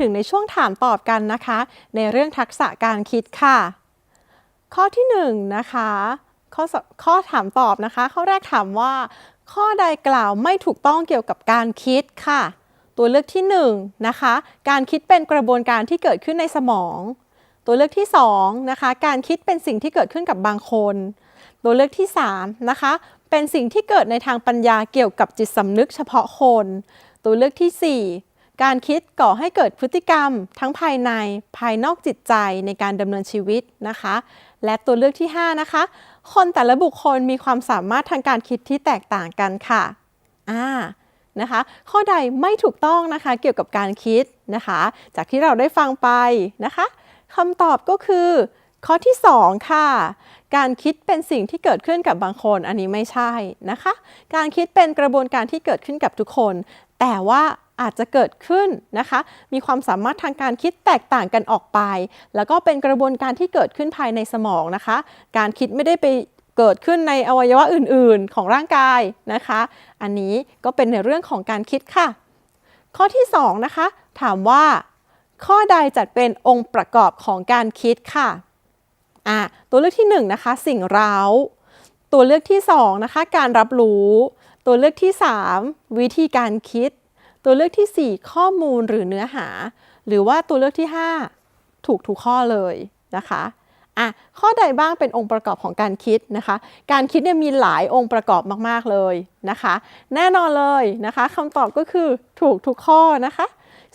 ถึงในช่วงถามตอบกันนะคะ ในเรื่องทักษะการคิดค่ะ ข้อที่1นงนะคะข้อสข้อถามตอบนะคะ ข้อแรกถามว่า ข้อใดกล่าวไม่ถูกต้องเกี่ยวกับการคิดค่ะ ตัวเลือกที่1นงนะคะ การคิดเป็นกระบวนการที่เกิดขึ้นในสมอง ตัวเลือกที่2นะคะ การคิดเป็นสิ่งที่เกิดขึ้นกับบางคน ตัวเลือกที่3นะคะ เป็นสิ่งที่เกิดในทางปัญญาเกี่ยวกับจิตสำนึกเฉพาะคน ตัวเลือกทีสี่4 การคิดก่อให้เกิดพฤติกรรม ทั้งภายในภายนอกจิตใจในการดำเนินชีวิตนะคะ และตัวเลือกที่ 5 นะคะ คนแต่ละบุคคลมีความสามารถทางการคิดที่แตกต่างกันค่ะอ่านะคะ ข้อใดไม่ถูกต้องนะคะเกี่ยวกับการคิดนะคะ จากที่เราได้ฟังไปนะคะคำตอบก็คือ ข้อที่ 2 ค่ะ การคิดเป็นสิ่งที่เกิดขึ้นกับบางคน อันนี้ไม่ใช่นะคะ การคิดเป็นกระบวนการที่เกิดขึ้นกับทุกคน แต่ว่า อาจจะเกิดขึ้นนะคะ มีความสามารถทางการคิดแตกต่างกันออกไป แล้วก็เป็นกระบวนการที่เกิดขึ้นภายในสมองนะคะ การคิดไม่ได้ไปเกิดขึ้นในอวัยวะอื่น ๆ ของร่างกายนะคะ อันนี้ก็เป็นในเรื่องของการคิดค่ะ ข้อที่2นะคะ ถามว่า ข้อใดจัดเป็นองค์ประกอบของการคิดค่ะอะตัวเลือกที่1นนะคะ สิ่งเร้า ตัวเลือกที่2นะคะ การรับรู้ ตัวเลือกที่ 3 วิธีการคิด ตัวเลือกที่ 4 ข้อมูลหรือเนื้อหา หรือว่าตัวเลือกที่ 5 ถูกทุกข้อเลยนะคะอะข้อใดบ้างเป็นองค์ประกอบของการคิดนะคะ การคิดเนี่ยมีหลายองค์ประกอบมากๆเลยนะคะ แน่นอนเลยนะคะคำตอบก็คือถูกทุกข้อนะคะ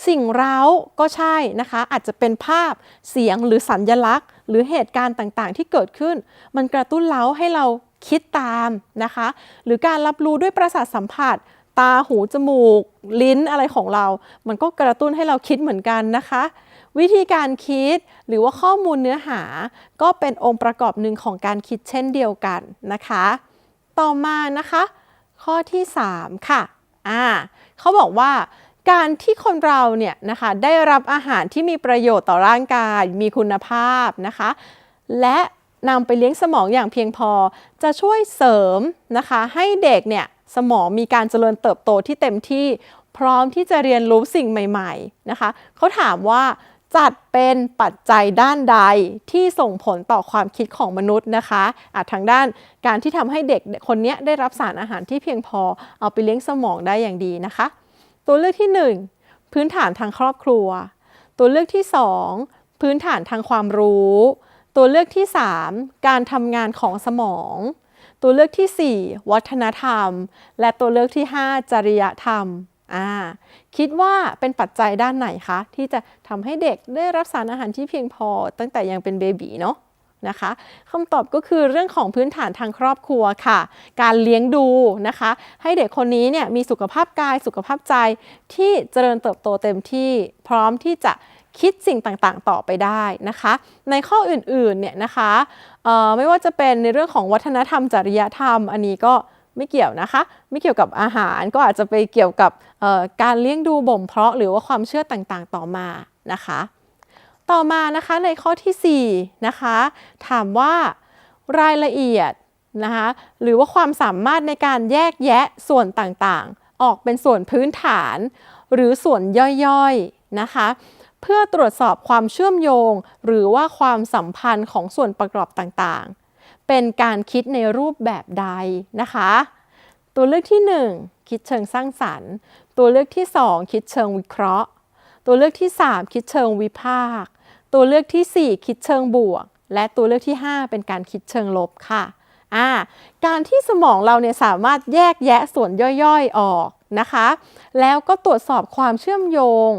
สิ่งเร้าก็ใช่นะคะ อาจจะเป็นภาพเสียงหรือสัญญลักษณ์ หรือเหตุการณ์ต่างๆ ที่เกิดขึ้น มันกระตุ้นเร้าให้เราคิดตามนะคะ หรือการรับรู้ด้วยประสาทสัมผัส ตาหูจมูก ลิ้นอะไรของเรา มันก็กระตุ้นให้เราคิดเหมือนกันนะคะ วิธีการคิดหรือว่าข้อมูลเนื้อหา ก็เป็นองค์ประกอบหนึ่งของการคิดเช่นเดียวกันนะคะ ต่อมานะคะ ข้อที่ 3 ค่ะอ่าเขาบอกว่าการที่คนเราเนี่ยนะคะได้รับอาหารที่มีประโยชน์ต่อร่างกาย มีคุณภาพนะคะ และนำไปเลี้ยงสมองอย่างเพียงพอ จะช่วยเสริมนะคะ ให้เด็กเนี่ย สมองมีการเจริญเติบโตที่เต็มที่พร้อมที่จะเรียนรู้สิ่งใหม่ ๆ นะคะ เขาถามว่าจัดเป็นปัจจัยด้านใดที่ส่งผลต่อความคิดของมนุษย์นะคะอาจทางด้านการที่ทำให้เด็กคนนี้ได้รับสารอาหารที่เพียงพอเอาไปเลี้ยงสมองได้อย่างดีนะคะ ตัวเลือกที่ 1 พื้นฐานทางครอบครัว ตัวเลือกที่ 2 พื้นฐานทางความรู้ ตัวเลือกที่ 3 การทำงานของสมอง ตัวเลือกที่ 4 วัฒนธรรม และตัวเลือกที่ 5 จริยธรรมอ่าคิดว่าเป็นปัจจัยด้านไหนคะ ที่จะทำให้เด็กได้รับสารอาหารที่เพียงพอตั้งแต่ยังเป็นเบบีเนาะ นะคะคำตอบก็คือเรื่องของพื้นฐานทางครอบครัวค่ะ การเลี้ยงดูนะคะ ให้เด็กคนนี้เนี่ยมีสุขภาพกายสุขภาพใจที่เจริญเติบโตเต็มที่ พร้อมที่จะคิดสิ่งต่างๆ ต่อไปได้นะคะ ในข้ออื่นๆเนี่ยนะคะไม่ว่าจะเป็นในเรื่องของวัฒนธรรมจริยธรรม อันนี้ก็ไม่เกี่ยวนะคะ ไม่เกี่ยวกับอาหารก็อาจจะไปเกี่ยวกับการเลี้ยงดูบ่มเพาะหรือว่าความเชื่อต่างๆ ต่อมานะคะ ต่อมานะคะในข้อที่4นะคะถามว่ารายละเอียดนะคะหรือว่าความสามารถในการแยกแยะส่วนต่างๆ ออกเป็นส่วนพื้นฐาน หรือส่วนย่อยๆนะคะเพื่อตรวจสอบความเชื่อมโยง หรือว่าความสัมพันธ์ของส่วนประกอบต่างๆ เป็นการคิดในรูปแบบใดนะคะ ตัวเลือกที่ 1 คิดเชิงสร้างสรรค์ ตัวเลือกที่ 2 คิดเชิงวิเคราะห์ ตัวเลือกที่ 3 คิดเชิงวิพากษ์ตัวเลือกที่ 4 คิดเชิงบวก และตัวเลือกที่ 5 เป็นการคิดเชิงลบค่ะอ่าการที่สมองเราเนี่ยสามารถแยกแยะส่วนย่อยๆออกนะคะ แล้วก็ตรวจสอบความเชื่อมโยง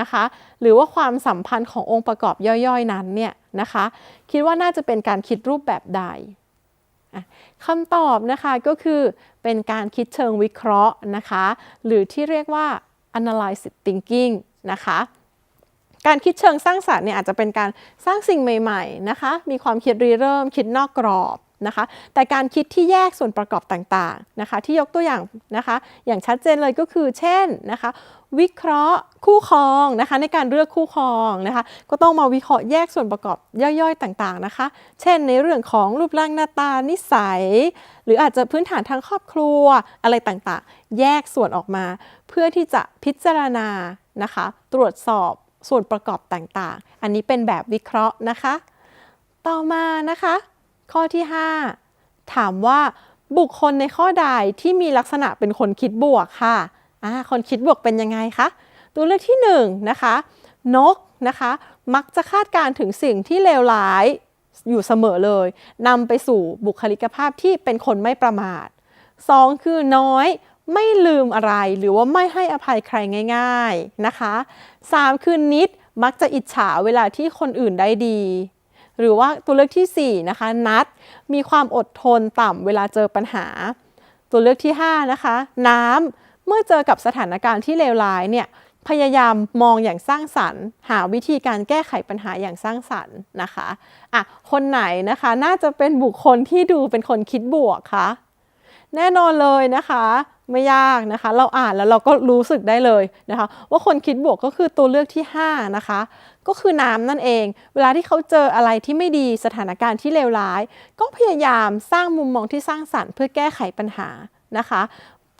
นะคะ หรือว่าความสัมพันธ์ขององค์ประกอบย่อยๆนั้นเนี่ยนะคะ คิดว่าน่าจะเป็นการคิดรูปแบบใดคำตอบนะคะก็คือเป็นการคิดเชิงวิเคราะห์นะคะ หรือที่เรียกว่า analysis thinking นะคะการคิดเชิงสร้างสรรค์เนี่ยอาจจะเป็นการสร้างสิ่งใหม่ๆนะคะ มีความคิดรีเริ่มคิดนอกกรอบนะคะ แต่การคิดที่แยกส่วนประกอบต่างๆนะคะ ที่ยกตัวอย่างนะคะ อย่างชัดเจนเลยก็คือเช่นนะคะ วิเคราะห์คู่ครองนะคะ ในการเลือกคู่ครองนะคะ ก็ต้องมาวิเคราะห์แยกส่วนประกอบย่อยๆต่างๆนะคะ เช่นในเรื่องของรูปร่างหน้าตานิสัย หรืออาจจะพื้นฐานทางครอบครัวอะไรต่างๆ แยกส่วนออกมา เพื่อที่จะพิจารณา นะคะ ตรวจสอบส่วนประกอบต่างๆ อันนี้เป็นแบบวิเคราะห์นะคะ ต่อมานะคะ ข้อที่ 5 ถามว่าบุคคลในข้อใดที่มีลักษณะเป็นคนคิดบวกค่ะอ่าคนคิดบวกเป็นยังไงคะ ตัวเลือกที่1นนะคะ นกนะคะ มักจะคาดการณ์ถึงสิ่งที่เลวร้ายอยู่เสมอเลยนำไปสู่บุคลิกภาพที่เป็นคนไม่ประมาท 2 คือน้อย ไม่ลืมอะไรหรือว่าไม่ให้อภัยใครง่ายๆนะคะ 3 คือนิดมักจะอิจฉาเวลาที่คนอื่นได้ดี หรือว่าตัวเลือกที่ 4 นะคะ นัดมีความอดทนต่ำเวลาเจอปัญหา ตัวเลือกที่ 5 นะคะ น้ำเมื่อเจอกับสถานการณ์ที่เลวร้ายเนี่ยพยายามมองอย่างสร้างสรรค์ หาวิธีการแก้ไขปัญหาอย่างสร้างสรรค์นะคะอะคนไหนนะคะน่าจะเป็นบุคคลที่ดูเป็นคนคิดบวกคะแน่นอนเลยนะคะ ไม่ยากนะคะ เราอ่านแล้วเราก็รู้สึกได้เลยนะคะ ว่าคนคิดบวกก็คือตัวเลือกที่ 5 นะคะ ก็คือน้ำนั่นเอง เวลาที่เขาเจออะไรที่ไม่ดีสถานการณ์ที่เลวร้าย ก็พยายามสร้างมุมมองที่สร้างสรรค์เพื่อแก้ไขปัญหานะคะ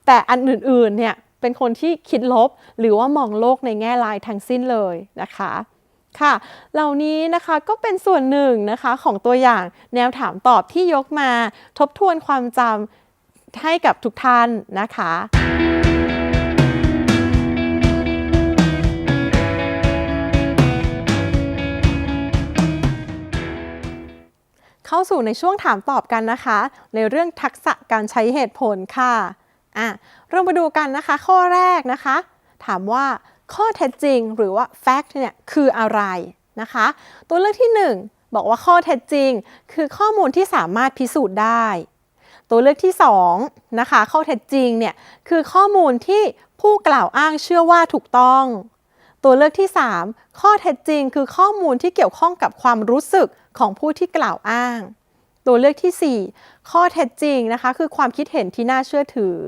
แต่อันอื่นๆเนี่ยเป็นคนที่คิดลบ หรือว่ามองโลกในแง่รายทั้งสิ้นเลยนะคะค่ะ เหล่านี้นะคะก็เป็นส่วนหนึ่งนะคะของตัวอย่างแนวถามตอบที่ยกมาทบทวนความจำ ให้กับทุกท่านนะคะเข้าสู่ในช่วงถามตอบกันนะคะ ในเรื่องทักษะการใช้เหตุผลค่ะอะเรามาดูกันนะคะ ข้อแรกนะคะ ถามว่าข้อเท็จจริงหรือว่า fact เนี่ยคืออะไรนะคะ ตัวเลือกที่ 1 บอกว่าข้อเท็จจริง คือข้อมูลที่สามารถพิสูจน์ได้ ตัวเลือกที่2นะคะข้อเท็จจริงเนี่ยคือข้อมูลที่ผู้กล่าวอ้างเชื่อว่าถูกต้อง ตัวเลือกที่ 3 ข้อเท็จจริง คือข้อมูลที่เกี่ยวข้องกับความรู้สึกของผู้ที่กล่าวอ้าง ตัวเลือกที่ 4 ข้อเท็จจริงนะคะคือความคิดเห็นที่น่าเชื่อถือ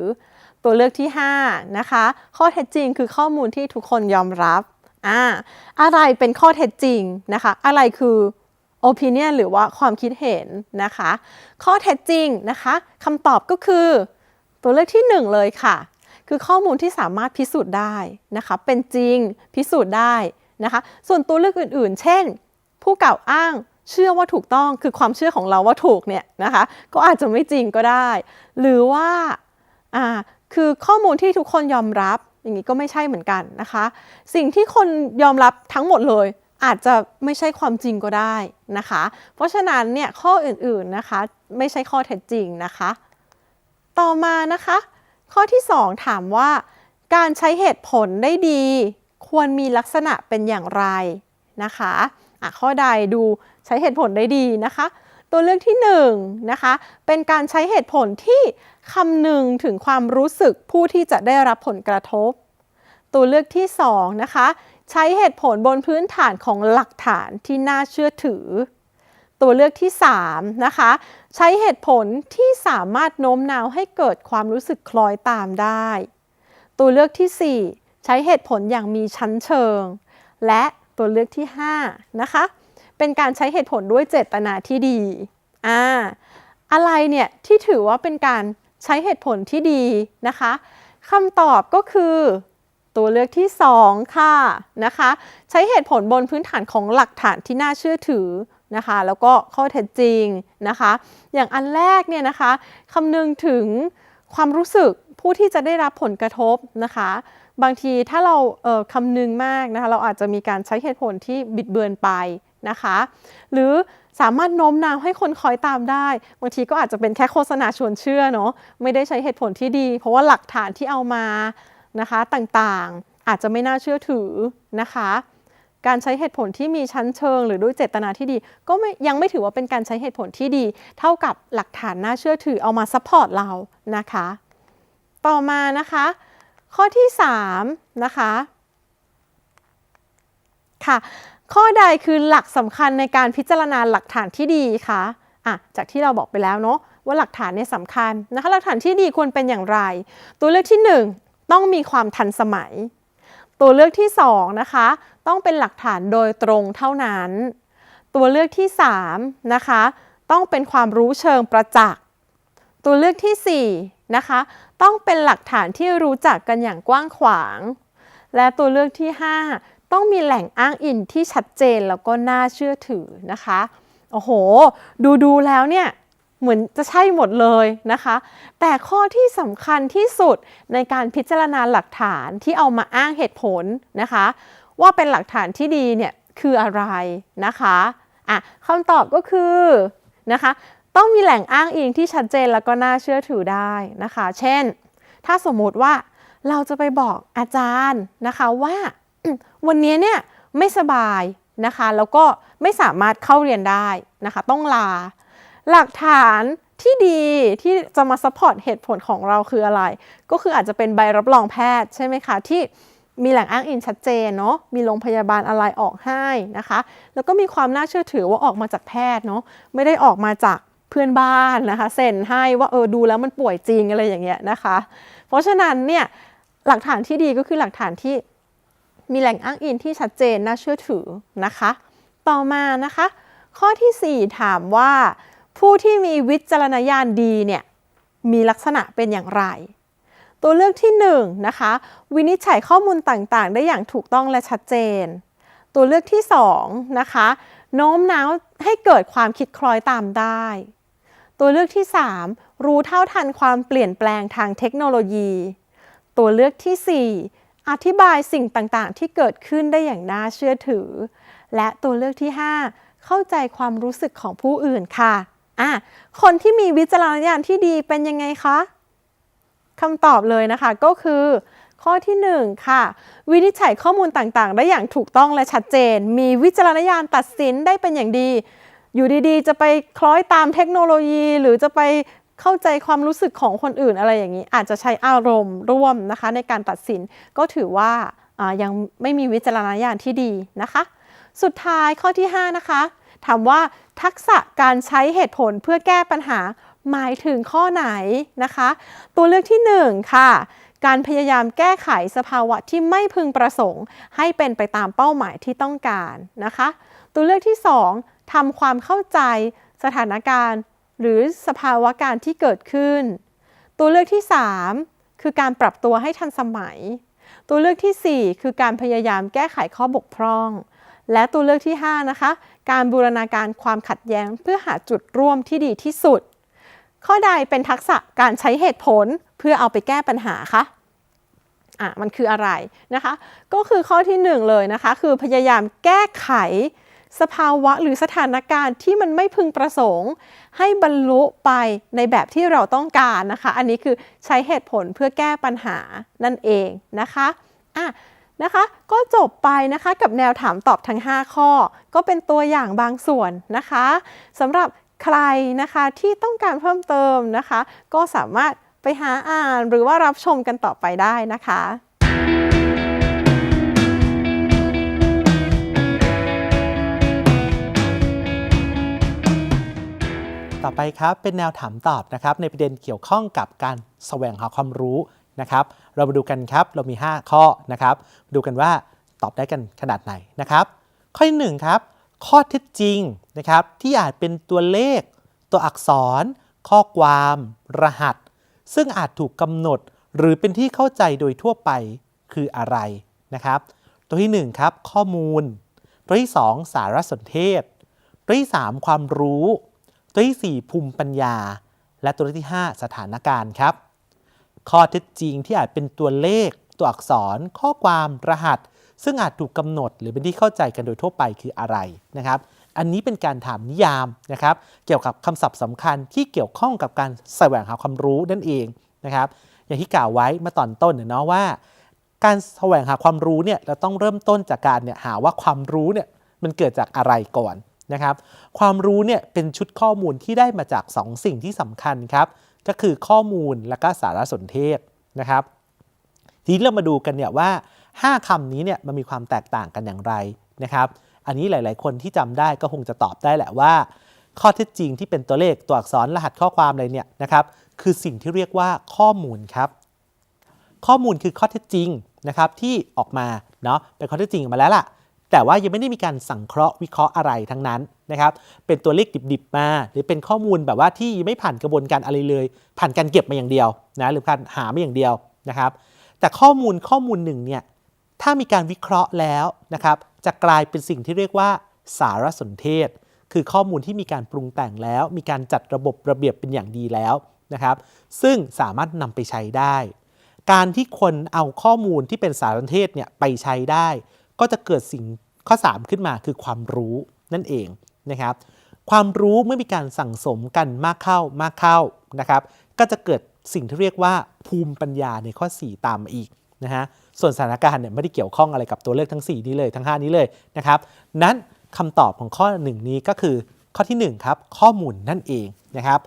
ตัวเลือกที่5นะคะข้อเท็จจริงคือข้อมูลที่ทุกคนยอมรับอ่าอะไรเป็นข้อเท็จจริงนะคะ อะไรคือ opinion หรือว่าความคิดเห็นนะคะ ข้อเท็จจริงนะคะคำตอบก็คือ ตัวเลือกที่ 1 เลยค่ะ คือข้อมูลที่สามารถพิสูจน์ได้นะคะ เป็นจริงพิสูจน์ได้นะคะ ส่วนตัวเลือกอื่นๆ เช่น ผู้กล่าวอ้างเชื่อว่าถูกต้องคือความเชื่อของเราว่าถูกเนี่ยนะคะ ก็อาจจะไม่จริงก็ได้ หรือว่าอ่าคือข้อมูลที่ทุกคนยอมรับอย่างนี้ก็ไม่ใช่เหมือนกันนะคะ สิ่งที่คนยอมรับทั้งหมดเลย อาจจะไม่ใช่ความจริงก็ได้นะคะ เพราะฉะนั้นเนี่ยข้ออื่นๆนะคะไม่ใช่ข้อเท็จจริงนะคะ ต่อมานะคะ ข้อที่ 2 ถามว่า การใช้เหตุผลได้ดี ควรมีลักษณะเป็นอย่างไรนะคะะข้อใดดูใช้เหตุผลได้ดีนะคะ ตัวเลือกที่1นะคะเป็นการใช้เหตุผลที่คำนึงถึงความรู้สึกผู้ที่จะได้รับผลกระทบ ตัวเลือกที่2นะคะ ใช้เหตุผลบนพื้นฐานของหลักฐานที่น่าเชื่อถือ ตัวเลือกที่ 3 นะคะ ใช้เหตุผลที่สามารถโน้มน้าวให้เกิดความรู้สึกคล้อยตามได้ ตัวเลือกที่ 4 ใช้เหตุผลอย่างมีชั้นเชิง และตัวเลือกที่ 5 นะคะ เป็นการใช้เหตุผลด้วยเจตนาที่ดีอ่าอะไรเนี่ยที่ถือว่าเป็นการใช้เหตุผลที่ดีนะคะคำตอบก็คือ ตัวเลือกที่ 2 ค่ะนะคะ ใช้เหตุผลบนพื้นฐานของหลักฐานที่น่าเชื่อถือนะคะ แล้วก็ข้อเท็จจริงนะคะ อย่างอันแรกเนี่ยนะคะคำนึงถึงความรู้สึกผู้ที่จะได้รับผลกระทบนะคะ บางทีถ้าเราเคำนึงมากนะคะ เราอาจจะมีการใช้เหตุผลที่บิดเบือนไปนะคะ หรือสามารถโน้มน้าวให้คนคอยตามได้ บางทีก็อาจจะเป็นแค่โฆษณาชวนเชื่อเนาะไม่ได้ใช้เหตุผลที่ดี เพราะว่าหลักฐานที่เอามา นะคะต่างๆ อาจจะไม่น่าเชื่อถือนะคะ การใช้เหตุผลที่มีชั้นเชิง หรือด้วยเจตนาที่ดี ก็ยังไม่ถือว่าเป็นการใช้เหตุผลที่ดี เท่ากับหลักฐานน่าเชื่อถือเอามาซัพพอร์ตเรานะคะ ต่อมานะคะ ข้อที่3นะคะค่ะข้อใดคือหลักสำคัญในการพิจารณาหลักฐานที่ดีคะอะจากที่เราบอกไปแล้วเนาะว่าหลักฐานเนี่ยสำคัญนะคะหลักฐานที่ดีควรเป็นอย่างไร ตัวเลือกที่1 ต้องมีความทันสมัย ตัวเลือกที่2นะคะต้องเป็นหลักฐานโดยตรงเท่านั้น ตัวเลือกที่3นะคะต้องเป็นความรู้เชิงประจักษ์ ตัวเลือกที่4นะคะต้องเป็นหลักฐานที่รู้จักกันอย่างกว้างขวาง และตัวเลือกที่ 5 ต้องมีแหล่งอ้างอิงที่ชัดเจนแล้วก็น่าเชื่อถือนะคะ โอ้โห ดูดูแล้วเนี่ย เหมือนจะใช่หมดเลยนะคะ แต่ข้อที่สำคัญที่สุดในการพิจารณาหลักฐานที่เอามาอ้างเหตุผลนะคะ ว่าเป็นหลักฐานที่ดีเนี่ยคืออะไรนะคะอะคำตอบก็คือนะคะต้องมีแหล่งอ้างอิงที่ชัดเจนแล้วก็น่าเชื่อถือได้นะคะ เช่น ถ้าสมมุติว่าเราจะไปบอกอาจารย์นะคะว่าวันนี้เนี่ยไม่สบายนะคะ แล้วก็ไม่สามารถเข้าเรียนได้นะคะ ต้องลา หลักฐานที่ดีที่จะมาซัพพอร์ตเหตุผลของเราคืออะไร ก็คืออาจจะเป็นใบรับรองแพทย์ใช่ไหมคะที่มีแหล่งอ้างอิงชัดเจนเนาะ มีโรงพยาบาลอะไรออกให้นะคะ แล้วก็มีความน่าเชื่อถือว่าออกมาจากแพทย์เนาะ ไม่ได้ออกมาจากเพื่อนบ้านนะคะเซ็นให้ว่าเออดูแล้วมันป่วยจริงอะไรอย่างเงี้ยนะคะ เพราะฉะนั้นเนี่ยหลักฐานที่ดีก็คือหลักฐานที่มีแหล่งอ้างอิงที่ชัดเจนน่าเชื่อถือนะคะ ต่อมานะคะ ข้อทีสี่4 ถามว่า ผู้ที่มีวิจารณญาณดีเนี่ยมีลักษณะเป็นอย่างไร ตัวเลือกที่1นงนะคะวินิจฉัยข้อมูลต่างๆ ได้อย่างถูกต้องและชัดเจน ตัวเลือกที่2นะคะโน้มน้าวให้เกิดความคิดคล้อยตามได้ ตัวเลือกที่ 3 รู้เท่าทันความเปลี่ยนแปลงทางเทคโนโลยี ตัวเลือกทีสี่4 อธิบายสิ่งต่างๆ ที่เกิดขึ้นได้อย่างน่าเชื่อถือ และตัวเลือกที่ 5 เข้าใจความรู้สึกของผู้อื่นค่ะ อะคนที่มีวิจารณญาณที่ดีเป็นยังไงคะคำตอบเลยนะคะก็คือ ข้อที่ 1 ค่ะ วินิจฉัยข้อมูลต่างๆ ได้อย่างถูกต้องและชัดเจน มีวิจารณญาณตัดสินได้เป็นอย่างดี อยู่ดีๆ จะไปคล้อยตามเทคโนโลยี หรือจะไปเข้าใจความรู้สึกของคนอื่นอะไรอย่างนี้ อาจจะใช้อารมณ์ร่วมนะคะ ในการตัดสินก็ถือว่ายังไม่มีวิจารณญาณที่ดีนะคะ สุดท้ายข้อที่ 5 นะคะ ถามว่าทักษะการใช้เหตุผลเพื่อแก้ปัญหาหมายถึงข้อไหนนะคะ ตัวเลือกที่ 1 ค่ะ การพยายามแก้ไขสภาวะที่ไม่พึงประสงค์ ให้เป็นไปตามเป้าหมายที่ต้องการนะคะ ตัวเลือกที่ 2ทำความเข้าใจสถานการณ์ หรือสภาวะการที่เกิดขึ้น ตัวเลือกที่ 3 คือการปรับตัวให้ทันสมัย ตัวเลือกทีสี่4 คือการพยายามแก้ไขข้อบกพร่อง และตัวเลือกที่ 5 นะคะ การบูรณาการความขัดแย้งเพื่อหาจุดร่วมที่ดีที่สุด ข้อใดเป็นทักษะการใช้เหตุผลเพื่อเอาไปแก้ปัญหาคะอะมันคืออะไรนะคะ ก็คือข้อที่หนึ่งเลยนะคะ คือพยายามแก้ไขสภาวะหรือสถานการณ์ที่มันไม่พึงประสงค์ ให้บรรลุไปในแบบที่เราต้องการนะคะ อันนี้คือใช้เหตุผลเพื่อแก้ปัญหานั่นเองนะคะอะ นะคะ ก็จบไปนะคะกับแนวถามตอบทั้ง 5 ข้อ ก็เป็นตัวอย่างบางส่วนนะคะสำหรับใครนะคะที่ต้องการเพิ่มเติมนะคะ ก็สามารถไปหาอ่านหรือว่ารับชมกันต่อไปได้นะคะต่อไปครับเป็นแนวถามตอบนะครับในประเด็นเกี่ยวข้องกับการแสวงหาความรู้ นะครับ เรามาดูกันครับ เรามี 5 ข้อนะครับ ดูกันว่าตอบได้กันขนาดไหนนะครับ ข้อที่หนึ่งครับ ข้อเท็จจริงนะครับ ที่อาจเป็นตัวเลข ตัวอักษร ข้อความ รหัส ซึ่งอาจถูกกำหนด หรือเป็นที่เข้าใจโดยทั่วไปคืออะไรนะครับ ตัวที่หนึ่งครับ ข้อมูล ตัวที่สองสารสนเทศ ตัวที่สามความรู้ ตัวที่ 4 ภูมิปัญญา และตัวที่ 5 สถานการณ์ครับ ข้อเท็จจริงที่อาจเป็นตัวเลข ตัวอักษร ข้อความรหัส ซึ่งอาจถูกกำหนด หรือเป็นที่เข้าใจกันโดยทั่วไปคืออะไรนะครับ อันนี้เป็นการถามนิยามนะครับ เกี่ยวกับคำศัพท์สำคัญที่เกี่ยวข้องกับการแสวงหาความรู้นั่นเองนะครับ อย่างที่กล่าวไว้มื่อตอนต้นเนาะว่า การแสวงหาความรู้เนี่ยเราต้องเริ่มต้นจากการเนี่ยหาว่าความรู้เนี่ยมันเกิดจากอะไรก่อนนะครับ ความรู้เนี่ยเป็นชุดข้อมูลที่ได้มาจาก2สิ่งที่สำคัญครับ ก็คือข้อมูลและก็สารสนเทศนะครับ ทีนี้เรามาดูกันเนี่ยว่า 5คำนี้เนี่ยมันมีความแตกต่างกันอย่างไรนะครับอันนี้หลาย ๆ คนที่จำได้ก็คงจะตอบได้แหละว่า ข้อเท็จจริงที่เป็นตัวเลขตัวอักษรรหัสข้อความอะไรเนี่ยนะครับคือสิ่งที่เรียกว่าข้อมูลครับ ข้อมูลคือข้อเท็จจริงนะครับที่ออกมาเนาะเป็นข้อเท็จจริงออกมาแล้วล่ะ แต่ว่ายังไม่ได้มีการสังเคราะห์วิเคราะห์อะไรทั้งนั้นนะครับ เป็นตัวเลขดิบๆมา หรือเป็นข้อมูลแบบว่าที่ไม่ผ่านกระบวนการอะไรเลย ผ่านการเก็บมาอย่างเดียวนะหรือการหามาอย่างเดียวนะครับ แต่ข้อมูลข้อมูลหนึ่งเนี่ยถ้ามีการวิเคราะห์แล้วนะครับ จะกลายเป็นสิ่งที่เรียกว่า สารสนเทศ คือข้อมูลที่มีการปรุงแต่งแล้ว มีการจัดระบบระเบียบเป็นอย่างดีแล้วนะครับ ซึ่งสามารถนำไปใช้ได้ การที่คนเอาข้อมูลที่เป็นสารสนเทศเนี่ยไปใช้ได้ ก็จะเกิดสิ่งข้อ 3 ขึ้นมาคือความรู้นั่นเองนะครับ ความรู้เมื่อมีการสั่งสมกันมากเข้ามากเข้านะครับ ก็จะเกิดสิ่งที่เรียกว่าภูมิปัญญาในข้อ 4 ตามมาอีกนะฮะส่วนสถานการณ์เนี่ยไม่ได้เกี่ยวข้องอะไรกับตัวเลขทั้ง 4 นี้เลยทั้ง 5 นี้เลยนะครับ นั้นคำตอบของข้อ 1 นี้ก็คือข้อที่ 1 ครับ ข้อมูลนั่นเองนะครับ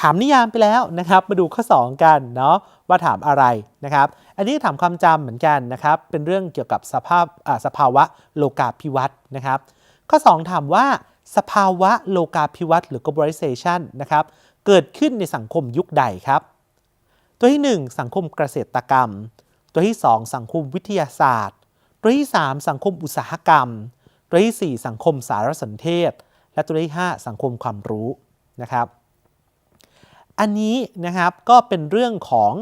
ถามนิยามไปแล้วนะครับ มาดูข้อ 2 กันเนาะว่าถามอะไรนะครับ อันนี้ถามความจำเหมือนกันนะครับ เป็นเรื่องเกี่ยวกับสภาพสภาวะโลกาภิวัตน์นะครับ ข้อ 2 ถามว่าสภาวะโลกาภิวัตน์หรือ globalization นะครับเกิดขึ้นในสังคมยุคใดครับ ตัวที่ 1 สังคมเกษตรกรรม ตัวที่ 2 สังคมวิทยาศาสตร์ ตัวที่ 3 สังคมอุตสาหกรรม ตัวทีสี่4 สังคมสารสนเทศ และตัวที่ 5 สังคมความรู้นะครับ อันนี้นะครับก็เป็นเรื่องของ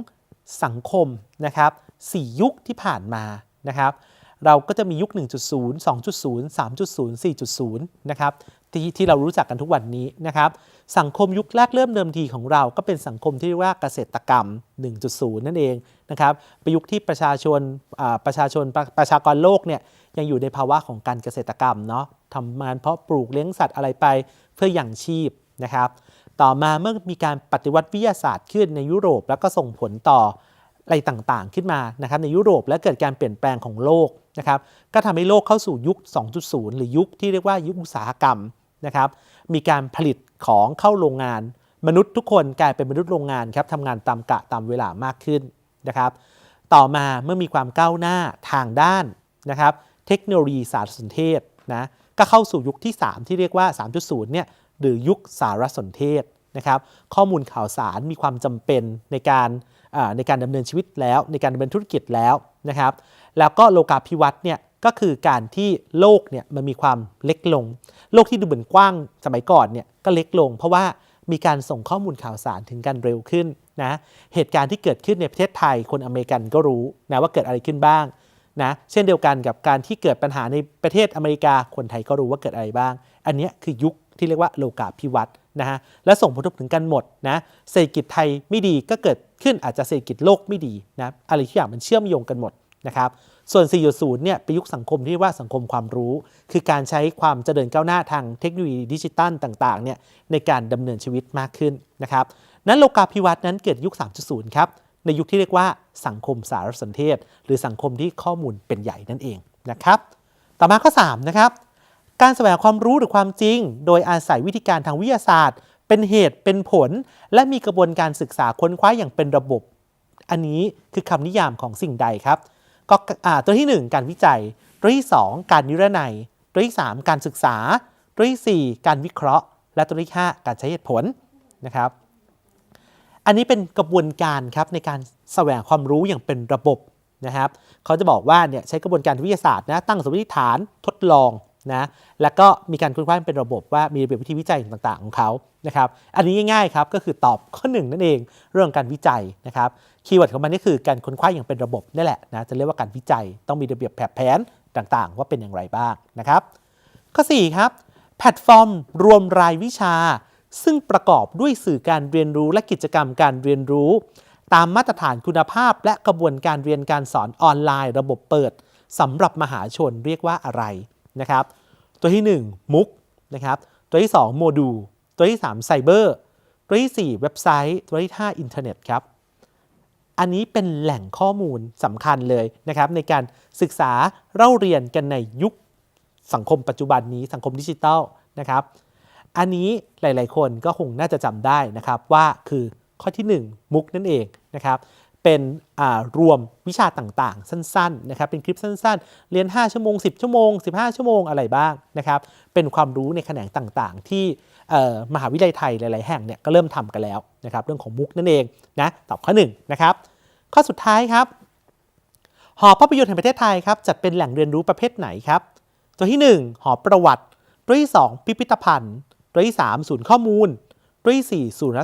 สังคมนะครับ4ยุคที่ผ่านมานะครับเราก็จะมียุค 1.0 2.0 3.0 4.0 นะครับที่ที่เรารู้จักกันทุกวันนี้นะครับสังคมยุคแรกเริ่มเดิมทีของเราก็เป็นสังคมที่เรียกว่าเกษตรกรรม 1.0 นั่นเองนะครับเป็นยุคที่ประชาชนประชาชนประประชากรโลกเนี่ยยังอยู่ในภาวะของการเกษตรกรรมเนาะทำงานเพาะปลูกเลี้ยงสัตว์อะไรไปเพื่ออย่างชีพนะครับ ต่อมาเมื่อมีการปฏิวัติวิทยาศาสตร์ขึ้นในยุโรป แล้วก็ส่งผลต่ออะไรต่างๆ ขึ้นมานะครับในยุโรปและเกิดการเปลี่ยนแปลงของโลกนะครับก็ทำให้โลกเข้าสู่ยุค 2.0 หรือยุคที่เรียกว่ายุคอุตสาหกรรมนะครับมีการผลิตของเข้าโรงงาน มนุษย์ทุกคนกลายเป็นมนุษย์โรงงานครับทำงานตามกะตามเวลามากขึ้นนะครับต่อมาเมื่อมีความก้าวหน้าทางด้านนะครับเทคโนโลยีสารสนเทศนะก็เข้าสู่ยุคที่ 3 ที่เรียกว่า 3.0 เนี่ย หรือยุคสารสนเทศนะครับข้อมูลข่าวสารมีความจำเป็นในการในการดำเนินชีวิตแล้ว ในการดำเนินธุรกิจแล้วนะครับแล้วก็โลกาภิวัตน์เนี่ยก็คือการที่โลกเนี่ยมันมีความเล็กลง โลกที่ดูเหมือนกว้างสมัยก่อนเนี่ยก็เล็กลง เพราะว่ามีการส่งข้อมูลข่าวสารถึงกันเร็วขึ้นนะเหตุการณ์ที่เกิดขึ้นในประเทศไทยคนอเมริกันก็รู้นะว่าเกิดอะไรขึ้นบ้างนะเช่นเดียวกันกับการที่เกิดปัญหาในประเทศอเมริกาคนไทยก็รู้ว่าเกิดอะไรบ้าง อันนี้คือยุค ที่เรียกว่าโลกาภิวัตน์นะฮะและส่งผลกระทบถึงกันหมดนะเศรษฐกิจไทยไม่ดีก็เกิดขึ้นอาจจะเศรษฐกิจโลกไม่ดีนะอะไรทุกอย่างมันเชื่อมโยงกันหมดนะครับส่วน 4.0 เนี่ยเป็นยุคสังคมที่ว่าสังคมความรู้ คือการใช้ความเจริญก้าวหน้าทางเทคโนโลยีดิจิตัลต่างๆเนี่ยในการดำเนินชีวิตมากขึ้นนะครับนั้นโลกาภิวัตน์นั้นเกิดยุค 3.0 ครับในยุคที่เรียกว่าสังคมสารสนเทศ หรือสังคมที่ข้อมูลเป็นใหญ่นั่นเองนะครับต่อมาข้อ3นะครับ การแสวงความรู้หรือความจริง โดยอาศัยวิธีการทางวิทยาศาสตร์ เป็นเหตุเป็นผล และมีกระบวนการศึกษาค้นคว้าอย่างเป็นระบบ อันนี้คือคำนิยามของสิ่งใดครับ ก็ตัวที่ 1 การวิจัย ตัวที่ 2 การนิรนัย ตัวที่ 3 การศึกษา ตัวที่ 4 การวิเคราะห์ และตัวที่ 5 การใช้เหตุผลนะครับ อันนี้เป็นกระบวนการครับในการแสวงความรู้อย่างเป็นระบบนะครับ เขาจะบอกว่าเนี่ยใช้กระบวนการวิทยาศาสตร์นะตั้งสมมติฐานทดลอง นะแล้วก็มีการค้นคว้าเป็นระบบว่ามีระเบียบวิธีวิจัยต่างๆของเขานะครับอันนี้ง่ายๆครับก็คือตอบข้อหนึ่งนั่นเองเรื่องการวิจัยนะครับคีย์เวิร์ดของมันนี่คือการค้นคว้าอย่างเป็นระบบนี่แหละนะจะเรียกว่าการวิจัยต้องมีระเบียบแผนต่างๆ ว่าเป็นอย่างไรบ้างนะครับข้อ4ครับแพลตฟอร์มรวมรายวิชา ซึ่งประกอบด้วยสื่อการเรียนรู้และกิจกรรมการเรียนรู้ ตามมาตรฐานคุณภาพ และกระบวนการเรียนการสอนออนไลน์ ระบบเปิดสำหรับมหาชนเรียกว่าอะไร นะครับ ตัวที่ 1 มุกนะครับ ตัวที่ 2 โมดูล ตัวที่3ไซเบอร์ ตัวที่ 4 เว็บไซต์ ตัวที่ 5 อินเทอร์เน็ตครับ อันนี้เป็นแหล่งข้อมูลสำคัญเลยนะครับในการศึกษาเล่าเรียนกันในยุคสังคมปัจจุบันนี้สังคมดิจิทัลนะครับ อันนี้หลาย ๆ คนก็คงน่าจะจำได้นะครับว่าคือข้อที่ 1 มุกนั่นเองนะครับ เป็นรวมวิชาต่างๆ สั้นๆนะครับเป็นคลิปสั้นๆ เรียน 5 ชั่วโมง 10 ชั่วโมง 15 ชั่วโมงอะไรบ้างนะครับเป็นความรู้ในแขนงต่างๆ ที่มหาวิทยาลัยไทยหลายๆ แห่งเนี่ยก็เริ่มทำกันแล้วนะครับเรื่องของมุกนั่นเองนะตอบข้อ1นะครับข้อสุดท้ายครับหอภาพยนตร์แห่งประเทศไทยครับจัดเป็นแหล่งเรียนรู้ประเภทไหนครับ ตัวที่ 1 หอประวัติ ตัวที่ 2 พิพิธภัณฑ์ ตัวที่ 3 ศูนย์ข้อมูล ตัวที่ 4 ศูนย์ส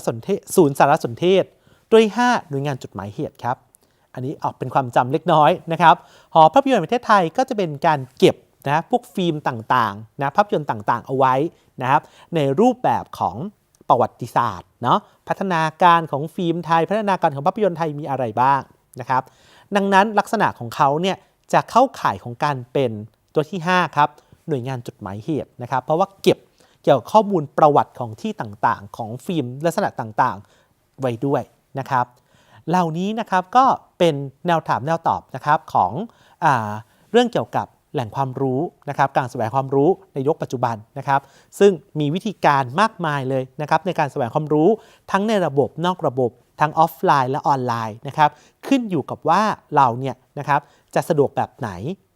ารสนเทศ ศูนย์สารสนเทศตัวที่5หน่วยงานจดหมายเหตุครับ อันนี้ออกเป็นความจำเล็กน้อยนะครับ หอภาพยนตร์ประเทศไทยก็จะเป็นการเก็บนะพวกฟิล์มต่างๆนะภาพยนตร์ต่างๆ เอาไว้นะครับในรูปแบบของประวัติศาสตร์เนาะพัฒนาการของฟิล์มไทย พัฒนาการของภาพยนตร์ไทยมีอะไรบ้างนะครับ ดังนั้นลักษณะของเขาเนี่ยจะเข้าข่ายของการเป็นตัวที่ 5 ครับ หน่วยงานจดหมายเหตุนะครับ เพราะว่าเก็บเกี่ยวกับข้อมูลประวัติของที่ต่างๆ ของฟิล์มลักษณะต่างๆ ไว้ด้วย นะครับ เหล่านี้นะครับก็เป็นแนวถามแนวตอบนะครับของอเรื่องเกี่ยวกับแหล่งความรู้นะครับ การแสวงความรู้ในยุคปัจจุบันนะครับ ซึ่งมีวิธีการมากมายเลยนะครับในการแสวงความรู้ทั้งในระบบนอกระบบ ทั้งออฟไลน์และออนไลน์นะครับ ขึ้นอยู่กับว่าเราเนี่ยนะครับจะสะดวกแบบไหน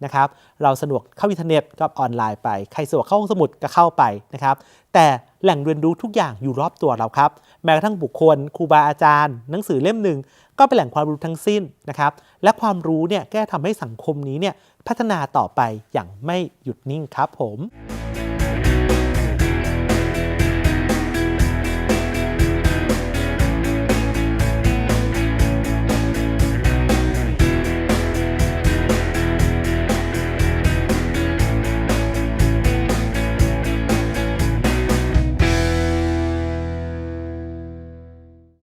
นะครับ เราสะดวกเข้าอินเทอร์เน็ตก็ออนไลน์ไป ใครสะดวกเข้าห้องสมุดก็เข้าไปนะครับ แต่แหล่งเรียนรู้ทุกอย่างอยู่รอบตัวเราครับ แม้กระทั่งบุคคลครูบาอาจารย์ หนังสือเล่มหนึ่งก็เป็นแหล่งความรู้ทั้งสิ้นนะครับ และความรู้เนี่ยแก็จะทำให้สังคมนี้เนี่ยพัฒนาต่อไปอย่างไม่หยุดนิ่งครับผม